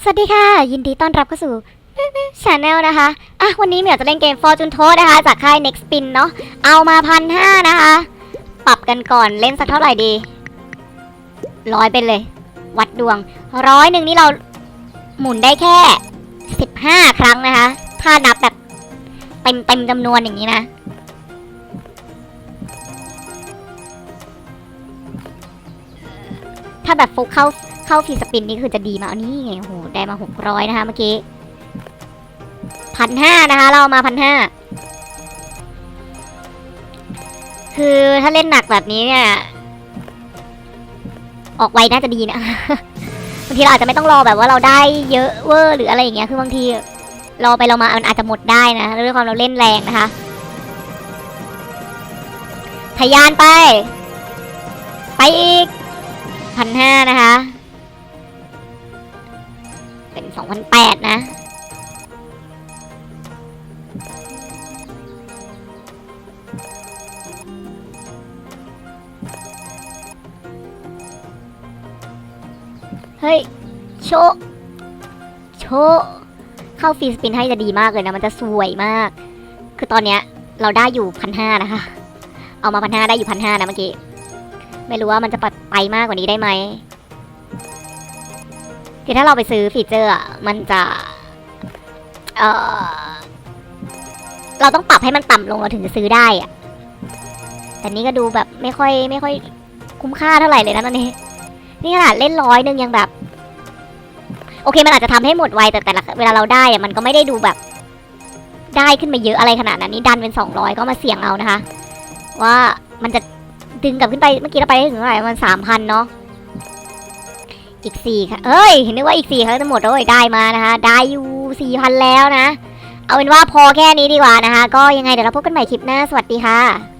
สวัสดีค่ะ ยินดีต้อนรับเข้าสู่ชาแนลนะคะ อะ วันนี้เหมียวจะเล่นเกม Fortune Toast นะคะ จากค่าย Next Spin เนาะเอามาพันห้านะคะ ปรับกันก่อนเล่นสักเท่าไหร่ดีร้อยเป็นเลย วัดดวงร้อยหนึ่งนี่เราหมุนได้แค่สิบห้าครั้งนะคะ ถ้านับแบบเต็มเต็มจำนวนอย่างนี้นะ ถ้าแบบฟุกเข้า เข้าฟีสปินนี่คือจะดีมากนี่ไงโอ้โหได้มาหกร้อยนะคะเมื่อกี้พันห้านะคะ เรามาพันห้าคือถ้าเล่นหนักแบบนี้เนี่ย ออกไวน่าจะดีนะบางทีเราอาจจะไม่ต้องรอแบบว่าเราได้เยอะเวอร์หรืออะไรอย่างเงี้ยคือบางทีรอไปเรามามันอาจจะหมดได้นะด้วยความเราเล่นแรงนะคะทะยานไป ไปอีกพันห้านะคะ สองพันแปดนะเฮ้ย โชว์โชว์เข้าฟรีสปินให้จะดีมากเลยนะ มันจะสวยมาก คือตอนเนี้ยเราได้อยู่พันห้านะคะ เอามาพันห้าได้อยู่พันห้านะเมื่อกี้ ไม่รู้ว่ามันจะปไปมากกว่านี้ได้ไหม คือถ้าเราไปซื้อฟีเจอร์อะมันจะ เออเราต้องปรับให้มันต่ำลงเราถึงจะซื้อได้อะแต่นี่ก็ดูแบบไม่ค่อยไม่ค่อยคุ้มค่าเท่าไหร่เลยนะตอนนี้ นี่ขนาดเล่นร้อยหนึ่งยังแบบ โอเคมันอาจจะทำให้หมดไวแต่แต่ละเวลาเราได้อะมันก็ไม่ได้ดูแบบ ได้ขึ้นมาเยอะอะไรขนาดนั้นนี่ดันเป็นสองร้อยก็มาเสี่ยงเอานะคะ ว่ามันจะดึงกลับขึ้นไปเมื่อกี้เราไปได้ถึงเท่าไหร่มันสามพันเนาะ อีกสี่ค่ะเอ้ยนึกว่าอีกสี่เขาจะหมดด้วเอ้ยได้มานะคะได้อยู่สี่พันแล้วนะ เอาเป็นว่าพอแค่นี้ดีกว่านะคะ ก็ยังไงเดี๋ยวเราพบกันใหม่คลิปหน้าสวัสดีค่ะ